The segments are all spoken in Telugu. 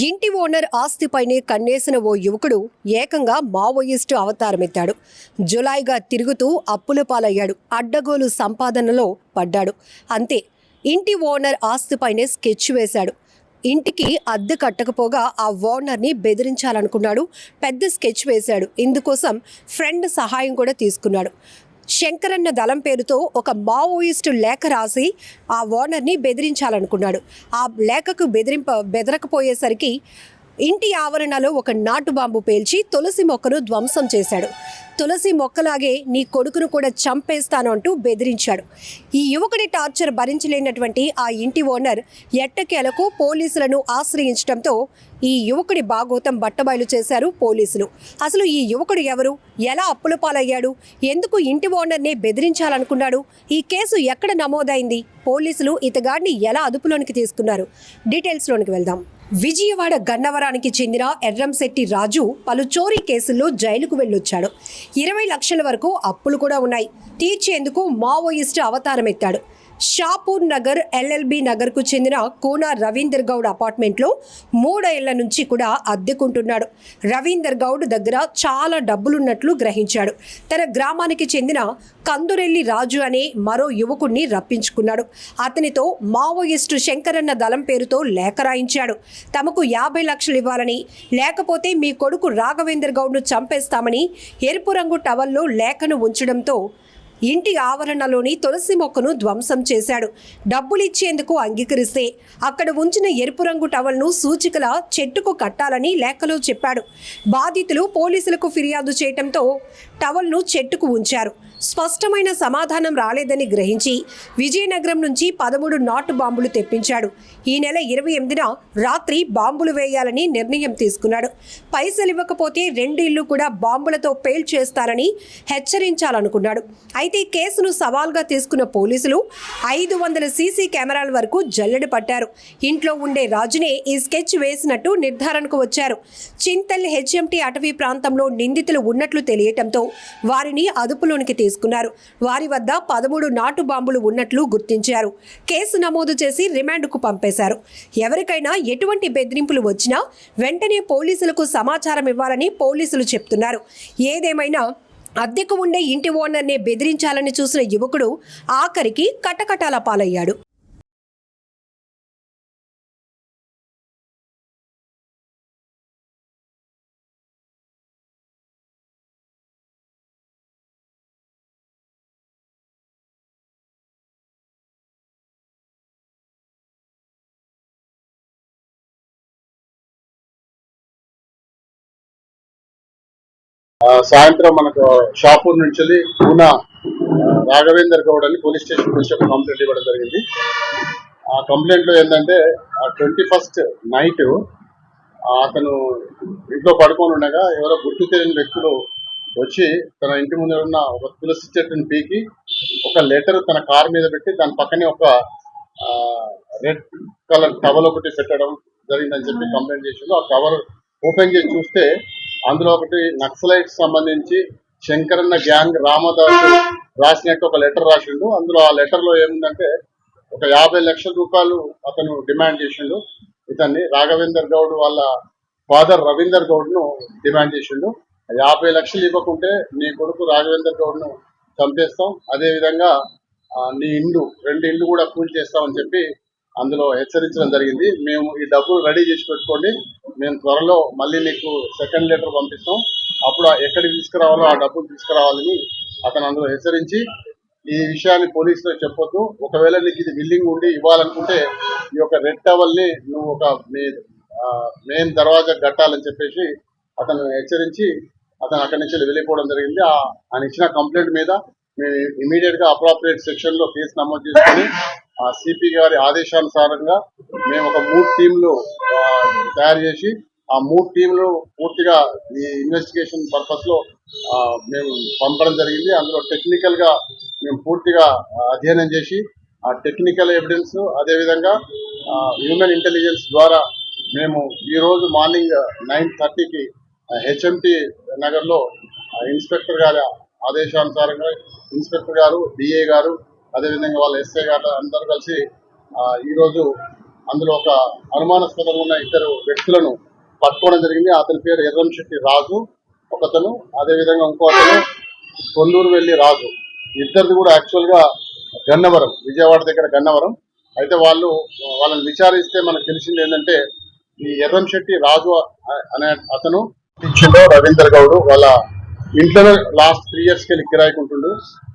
ఇంటి ఓనర్ ఆస్తిపైనే కన్నేసిన ఓ యువకుడు ఏకంగా మావోయిస్టు అవతారమెత్తాడు. జులాయిగా తిరుగుతూ అప్పుల పాలయ్యాడు. అడ్డగోలు సంపాదనలో పడ్డాడు. అంతే ఇంటి ఓనర్ ఆస్తిపైనే స్కెచ్ వేశాడు. ఇంటికి అద్దె కట్టకపోగా ఆ ఓనర్ని బెదిరించాలనుకున్నాడు. పెద్ద స్కెచ్ వేశాడు. ఇందుకోసం ఫ్రెండ్ సహాయం కూడా తీసుకున్నాడు. శంకరన్న దళం పేరుతో ఒక మావోయిస్టు లేఖ రాసి ఆ ఓనర్ని బెదిరించాలనుకున్నాడు. ఆ లేఖకు బెదిరింప బెదరకపోయేసరికి ఇంటి ఆవరణలో ఒక నాటు బాంబు పేల్చి తులసి మొక్కను ధ్వంసం చేశాడు. తులసి మొక్కలాగే నీ కొడుకును కూడా చంపేస్తాను అంటూ బెదిరించాడు. ఈ యువకుడి టార్చర్ భరించలేనటువంటి ఆ ఇంటి ఓనర్ ఎట్టకేలకు పోలీసులను ఆశ్రయించడంతో ఈ యువకుడి బాగోతం బట్టబయలు చేశారు పోలీసులు. అసలు ఈ యువకుడు ఎవరు? ఎలా అప్పుల పాలయ్యాడు? ఎందుకు ఇంటి ఓనర్నే బెదిరించాలనుకున్నాడు? ఈ కేసు ఎక్కడ నమోదైంది? పోలీసులు ఇతగాడిని ఎలా అదుపులోనికి తీసుకున్నారు? డీటెయిల్స్లోనికి వెళ్దాం. విజయవాడ గన్నవరానికి చెందిన ఎర్రంశెట్టి రాజు పలు చోరీ కేసుల్లో జైలుకు వెళ్ళొచ్చాడు. ఇరవై లక్షల వరకు అప్పులు కూడా ఉన్నాయి. తీర్చేందుకు మావోయిస్టు అవతారం ఎత్తాడు షాపూర్ నగర్ ఎల్ఎల్బి నగర్కు చెందిన కూన రవీందర్ గౌడ్ అపార్ట్మెంట్లో మూడేళ్ళ నుంచి కూడా అద్దెకుంటున్నాడు. రవీందర్ గౌడ్ దగ్గర చాలా డబ్బులున్నట్లు గ్రహించాడు. తన గ్రామానికి చెందిన కందురెల్లి రాజు అనే మరో యువకుడిని రప్పించుకున్నాడు. అతనితో మావోయిస్టు శంకరన్న దళం పేరుతో లేఖ రాయించాడు. తమకు యాభై లక్షలు ఇవ్వాలని లేకపోతే మీ కొడుకు రాఘవేందర్ గౌడ్ను చంపేస్తామని ఎరుపు రంగు టవల్లో లేఖను ఉంచడంతో ఇంటి ఆవరణలోని తులసి మొక్కను ధ్వంసం చేశాడు. డబ్బులిచ్చేందుకు అంగీకరిస్తే అక్కడ ఉంచిన ఎరుపు రంగు టవల్ను సూచికల చెట్టుకు కట్టాలని లేఖలో చెప్పాడు. బాధితులు పోలీసులకు ఫిర్యాదు చేయడంతో టవల్ను చెట్టుకు ఉంచారు. స్పష్టమైన సమాధానం రాలేదని గ్రహించి విజయనగరం నుంచి పదమూడు నాటు బాంబులు తెప్పించాడు. ఈ నెల ఇరవై ఎనిమిదిన రాత్రి బాంబులు వేయాలని నిర్ణయం తీసుకున్నాడు. పైసలు ఇవ్వకపోతే రెండు ఇల్లు కూడా బాంబులతో పేల్ చేస్తారని హెచ్చరించాలనుకున్నాడు. అయితే కేసును సవాల్గా తీసుకున్న పోలీసులు ఐదు వందల సీసీ కెమెరాల వరకు జల్లెడ పట్టారు. ఇంట్లో ఉండే రాజునే ఈ స్కెచ్ వేసినట్టు నిర్ధారణకు వచ్చారు. చింతల్ హెచ్ఎంటీ అటవీ ప్రాంతంలో నిందితులు ఉన్నట్లు తెలియటంతో వారిని అదుపులోనికి తీసుకు తీసుకున్నారు. వారి వద్ద పదమూడు నాటు బాంబులు ఉన్నట్లు గుర్తించారు. కేసు నమోదు చేసి రిమాండ్కు పంపేశారు. ఎవరికైనా ఎటువంటి బెదిరింపులు వచ్చినా వెంటనే పోలీసులకు సమాచారం ఇవ్వాలని పోలీసులు చెప్తున్నారు. ఏదేమైనా అద్దెకు ఉండే ఇంటి ఓనర్నే బెదిరించాలని చూసిన యువకుడు ఆఖరికి కటకటాల పాలయ్యాడు. సాయంత్రం మనకు షాపూర్ నుంచి వెళ్ళి పూనా రాఘవేందర్ గౌడ్ అని పోలీస్ స్టేషన్ నుంచి ఒక కంప్లైంట్ ఇవ్వడం జరిగింది. ఆ కంప్లైంట్లో ఏంటంటే ట్వంటీ ఫస్ట్ నైట్ అతను ఇంట్లో పడుకొని ఉండగా ఎవరో గుర్తు తెలియని వ్యక్తులు వచ్చి తన ఇంటి ముందు ఉన్న ఒక తులసి చెట్టుని పీకి ఒక లెటర్ తన కార్ మీద పెట్టి దాని పక్కనే ఒక రెడ్ కలర్ టవల్ ఒకటి పెట్టడం జరిగిందని చెప్పి కంప్లైంట్ చేసిండు. ఆ కవర్ ఓపెన్ చేసి చూస్తే అందులో ఒకటి నక్సలైట్ సంబంధించి శంకరన్న గ్యాంగ్ రామదాస్ రాసినట్టు ఒక లెటర్ రాసిండు. అందులో ఆ లెటర్లో ఏముందంటే ఒక యాభై లక్షల రూపాయలు అతను డిమాండ్ చేసిండు. ఇతన్ని రాఘవేందర్ గౌడ్ వాళ్ళ ఫాదర్ రవీందర్ గౌడ్ను డిమాండ్ చేసిండు. యాభై లక్షలు ఇవ్వకుంటే నీ కొడుకు రాఘవేందర్ గౌడ్ను చంపేస్తాం. అదే విధంగా నీ ఇండ్లు రెండు ఇండ్లు కూడా కూల్ చేస్తామని చెప్పి అందులో హెచ్చరించడం జరిగింది. మేము ఈ డబ్బులు రెడీ చేసి పెట్టుకోండి. మేము త్వరలో మళ్ళీ నీకు సెకండ్ లెటర్ పంపిస్తాం. అప్పుడు ఎక్కడికి తీసుకురావాలో ఆ డబ్బులు తీసుకురావాలని అతను అందులో హెచ్చరించి ఈ విషయాన్ని పోలీసులో చెప్పొద్దు. ఒకవేళ నీకు ఇది బిల్డింగ్ ఉండి ఇవ్వాలనుకుంటే ఈ యొక్క రెడ్ టవల్ని నువ్వు ఒక మీ మెయిన్ దర్వాజా కట్టాలని చెప్పేసి అతను హెచ్చరించి అతను అక్కడి నుంచి వెళ్ళిపోవడం జరిగింది. ఆయన ఇచ్చిన కంప్లైంట్ మీద మేము ఇమీడియట్గా అప్రాప్రియేట్ సెక్షన్లో కేసు నమోదు చేసుకుని సిపి గారి ఆదేశానుసారంగా మేము ఒక మూడు టీంలు తయారు చేసి ఆ మూడు టీంలు పూర్తిగా ఈ ఇన్వెస్టిగేషన్ పర్పస్లో మేము పంపడం జరిగింది. అందులో టెక్నికల్గా మేము పూర్తిగా అధ్యయనం చేసి ఆ టెక్నికల్ ఎవిడెన్స్ అదేవిధంగా హ్యూమన్ ఇంటెలిజెన్స్ ద్వారా మేము ఈ రోజు మార్నింగ్ నైన్ థర్టీకి హెచ్ఎంటి నగర్లో ఇన్స్పెక్టర్ గారి ఆదేశానుసారంగా ఇన్స్పెక్టర్ గారు డిఏ గారు అదేవిధంగా వాళ్ళ ఎస్ఐ గారు అందరూ కలిసి ఈరోజు అందులో ఒక అనుమానాస్పదంగా ఉన్న ఇద్దరు వ్యక్తులను పట్టుకోవడం జరిగింది. అతని పేరు ఎర్రంశెట్టి రాజు ఒకతను అదేవిధంగా ఇంకో అతను కొల్లూరు వెళ్ళి రాజు. ఇద్దరిది కూడా యాక్చువల్గా గన్నవరం విజయవాడ దగ్గర గన్నవరం. అయితే వాళ్ళు వాళ్ళని విచారిస్తే మనకు తెలిసింది ఏంటంటే ఈ ఎర్రంశెట్టి రాజు అనే అతను రవీందర్ గౌడ్. వాళ్ళ ఇంట్లోనే లాస్ట్ త్రీ ఇయర్స్కి కిరాయికుంటుండు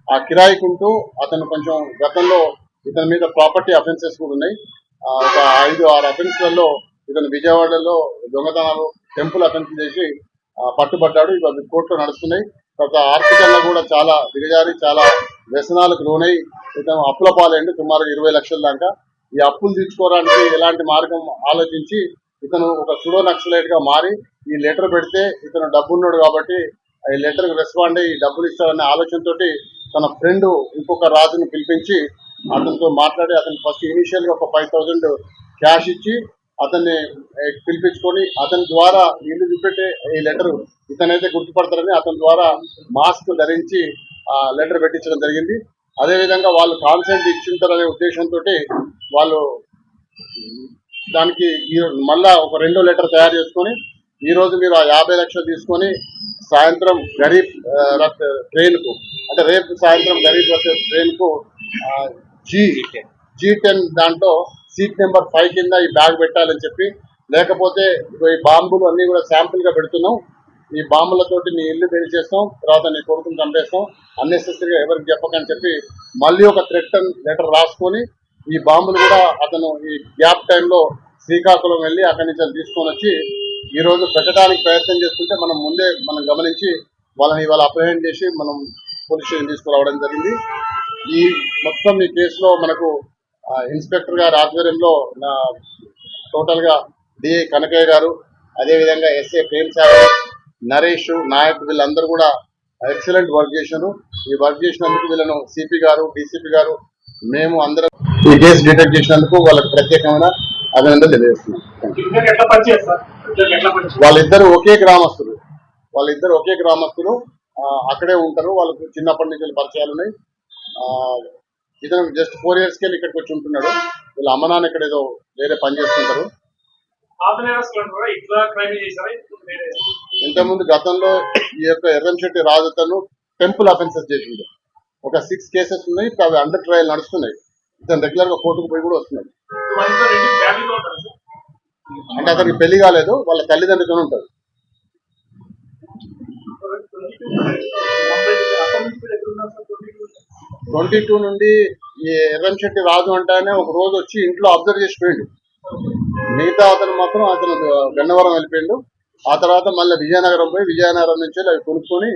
ఆ కిరాయికుంటూ అతను కొంచెం గతంలో ఇతని మీద ప్రాపర్టీ అఫెన్సెస్ కూడా ఉన్నాయి. ఆ, ఒక ఐదు ఆరు అఫెన్స్లలో ఇతను విజయవాడలో దొంగతనాలు టెంపుల్ అఫెన్స్ చేసి పట్టుబడ్డాడు. ఇవి అవి కోర్టులో నడుస్తున్నాయి. తర్వాత ఆర్థికంగా కూడా చాలా దిగజారి చాలా వ్యసనాలకు లోనై ఇతను అప్పుల పాలైండు సుమారు ఇరవై లక్షల దాకా. ఈ అప్పులు తీర్చుకోవడానికి ఎలాంటి మార్గం ఆలోచించి ఇతను ఒక సుడో నక్సలైట్గా మారి ఈ లెటర్ పెడితే ఇతను డబ్బున్నాడు కాబట్టి ఈ లెటర్ రెస్పాండ్ అయ్యి డబ్బులు ఇస్తాడనే ఆలోచనతోటి తన ఫ్రెండ్ ఇంకొక రాజును పిలిపించి అతనితో మాట్లాడి అతను ఫస్ట్ ఇనిషియల్గా ఒక ఫైవ్ థౌజండ్ క్యాష్ ఇచ్చి అతన్ని పిలిపించుకొని అతని ద్వారా ఇల్లు చూపెట్టే ఈ లెటర్ ఇతనైతే గుర్తుపడతారని అతని ద్వారా మాస్క్ ధరించి ఆ లెటర్ పెట్టించడం జరిగింది. అదేవిధంగా వాళ్ళు కాన్సెంట్ ఇచ్చింటారనే ఉద్దేశంతో వాళ్ళు దానికి ఈ మళ్ళా ఒక రెండో లెటర్ తయారు చేసుకొని ఈ రోజు మీరు ఆ యాభై లక్షలు తీసుకొని సాయంత్రం గరీబ్ రత్ ట్రైన్కు ట్రైన్కు అంటే రేపు సాయంత్రం గరీబ్ రథ్ ట్రైన్కు జీ జీ టెన్ దాంట్లో సీట్ నెంబర్ ఫైవ్ కింద ఈ బ్యాగ్ పెట్టాలని చెప్పి లేకపోతే ఈ బాంబులు అన్ని కూడా శాంపుల్గా పెడుతున్నాం. ఈ బాంబులతోటి నీ ఇల్లు బెయిల్ చేస్తాం తర్వాత నీ కొడుకుని చంపేస్తాం అన్నెసెసరీగా ఎవరికి చెప్పకని చెప్పి మళ్ళీ ఒక థ్రెట్ లెటర్ రాసుకొని ఈ బాంబులు కూడా అతను ఈ గ్యాప్ టైంలో శ్రీకాకుళం వెళ్ళి అక్కడి నుంచి తీసుకొని వచ్చి ఈ రోజు పెట్టడానికి ప్రయత్నం చేస్తుంటే మనం ముందే మనం గమనించి వాళ్ళని ఇవాళ అప్రహెండ్ చేసి మనం పోలీస్ స్టేషన్ తీసుకురావడం జరిగింది. ఈ మొత్తం ఈ కేసులో మనకు ఇన్స్పెక్టర్ గారి ఆధ్వర్యంలో నా టోటల్గా డిఐ కనకయ్య గారు అదేవిధంగా ఎస్ఏ ప్రేమ్ సాగర్ నరేష్ నాయక్ వీళ్ళందరూ కూడా ఎక్సలెంట్ వర్క్ చేశారు. ఈ వర్క్ చేసినందుకు వీళ్ళను సిపి గారు డీసీపీ గారు మేము అందరం ఈ కేసు డిటెక్ట్ చేసినందుకు వాళ్ళకి ప్రత్యేకమైన అభినందనలు తెలియజేస్తున్నాం. వాళ్ళిద్దరు ఒకే గ్రామస్తులు. వాళ్ళిద్దరు ఒకే గ్రామస్తులు. అక్కడే ఉంటారు. వాళ్ళకు చిన్నప్పటి నుంచి పరిచయాలు ఉన్నాయి. ఇతను జస్ట్ ఫోర్ ఇయర్స్కి ఇక్కడికి వచ్చి ఉంటున్నాడు. వీళ్ళ అమ్మ నాన్న ఇక్కడ ఏదో వేరే పని వేరే? ఇంతకుముందు గతంలో ఈ యొక్క ఎర్రంశెట్టి రాజుతను టెంపుల్ అఫెన్సెస్ చేసిండు. ఒక సిక్స్ కేసెస్ ఉన్నాయి. అవి అండర్ ట్రయల్ నడుస్తున్నాయి. ఇతను రెగ్యులర్గా కోర్టుకు పోయి కూడా వస్తున్నాడు. అంటే అతనికి పెళ్ళి కాలేదు వాళ్ళ తల్లిదండ్రులతో ఉంటారు ట్వంటీ టూ నుండి ఈ ఎర్రంశెట్టి రాజు అంటేనే ఒక రోజు వచ్చి ఇంట్లో అబ్జర్వ్ చేసి పోయిండు. మిగతా అతను మాత్రం అతను గన్నవరం వెళ్ళిపోయిండు. ఆ తర్వాత మళ్ళీ విజయనగరం పోయి విజయనగరం నుంచి అవి కొనుక్కొని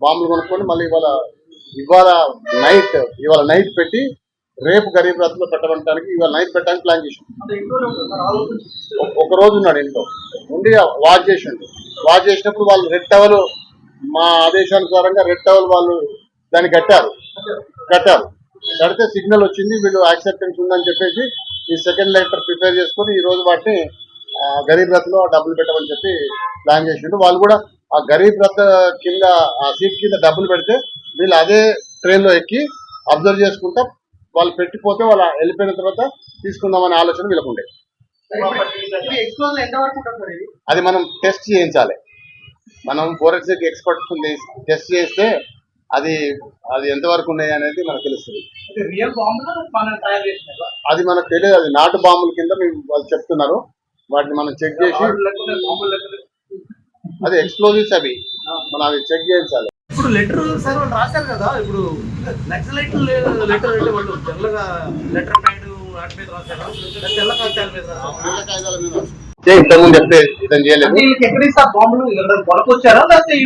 బాంబులు కొనుక్కొని మళ్ళీ ఇవాళ ఇవాళ నైట్ ఇవాళ నైట్ పెట్టి రేపు గరీబ్ రథ్లో పెట్టడానికి ఇవాళ నైట్ పెట్టడానికి ప్లాన్ చేసాం అంటే ఇంట్లోనే ఉంటారు సార్ ఆ రోజు నుంచి ఒక రోజు ఉన్నాడు ఇంట్లో. ఉండి వాచ్ చేసిండు. వాచ్ చేసినప్పుడు వాళ్ళు రెడ్ టవల్ మా ఆదేశానుసారంగా రెడ్ టవల్ వాళ్ళు దాన్ని కట్టారు. కట్టారు. కడితే సిగ్నల్ వచ్చింది వీళ్ళు యాక్సెప్టెన్స్ ఉందని చెప్పేసి ఈ సెకండ్ లెటర్ ప్రిపేర్ చేసుకొని ఈ రోజు వాటిని గరీబ్ రథ్లో డబ్బులు పెట్టమని చెప్పి ప్లాన్ చేసిండు. వాళ్ళు కూడా ఆ గరీబ్ రథ్ కింద ఆ సీట్ కింద డబ్బులు పెడితే వీళ్ళు అదే ట్రైన్లో ఎక్కి అబ్జర్వ్ చేసుకుంటా వాళ్ళు పెట్టిపోతే వాళ్ళ వెళ్ళిపోయిన తర్వాత తీసుకుందామనే ఆలోచన వీళ్ళకు ఉండే ఎక్స్ప్లోజన్ ఎంత వరకు ఉంటుంది సార్ ఇది అది మనం టెస్ట్ చేయించాలి. మనం ఫోరెన్సిక్ ఎక్స్పర్ట్స్ టెస్ట్ చేస్తే అది అది ఎంతవరకు ఉన్నాయి అనేది మనకు తెలుస్తుంది. అది మనకు తెలియదు. అది నాటు బాంబుల కింద మేము వాళ్ళు చెప్తున్నారు. వాటిని మనం చెక్ చేసి అది ఎక్స్ప్లోజివ్స్ అవి. మనం అది చెక్ చేయించాలి. ఇప్పుడు లెటర్ సార్ వాళ్ళు రాశారు కదా ఇప్పుడు నక్సలైట్ లెటర్ అంటే వాళ్ళు తెల్లగా లెటర్ ప్యాడ్ వాటి మీద రాశారు? తెల్ల కాగితాల మీద చెప్తే ఇంతకుముందు చెప్తే ఇతను చేయలేదు. బాంబులు కొనుక్కొచ్చారా? లేకపోతే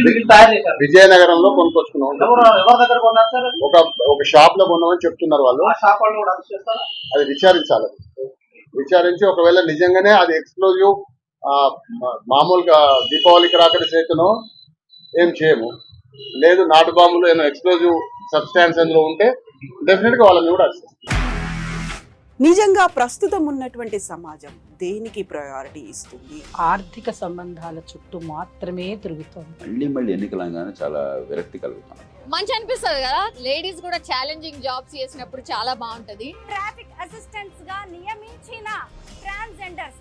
విజయనగరంలో కొనుక్కొచ్చుకున్నాం. ఎవరు ఎవరి దగ్గర కొన్నారు సార్ ఒక ఒక షాప్లో కొన్నామని చెప్తున్నారు వాళ్ళు. షాప్ కూడా అది విచారించాలి. విచారించి ఒకవేళ నిజంగానే అది ఎక్స్ప్లోజివ్ మామూలుగా దీపావళికి రాకడి చేతను ఏం చేయము. లేదు నాటు బాంబులు ఏమైనా ఎక్స్ప్లోజివ్ సబ్స్టాన్స్ అందులో ఉంటే డెఫినెట్గా వాళ్ళని కూడా. నిజంగా ప్రస్తుతం ఉన్నటువంటి సమాజం దేనికి ప్రయారిటీ ఇస్తుంది? ఆర్థిక సంబంధాల చుట్టూ మాత్రమే తిరుగుతోంది. మళ్ళీ మళ్ళీ ఎన్నికలు అనగానే చాలా విరక్తి కలుగుతాను మంచి అనిపిస్తుంది కదా? లేడీస్ కూడా ఛాలెంజింగ్ జాబ్స్ చేసినప్పుడు చాలా బాగుంటది. ట్రాఫిక్ అసిస్టెంట్స్గా నియమించిన ట్రాన్స్జెండర్స్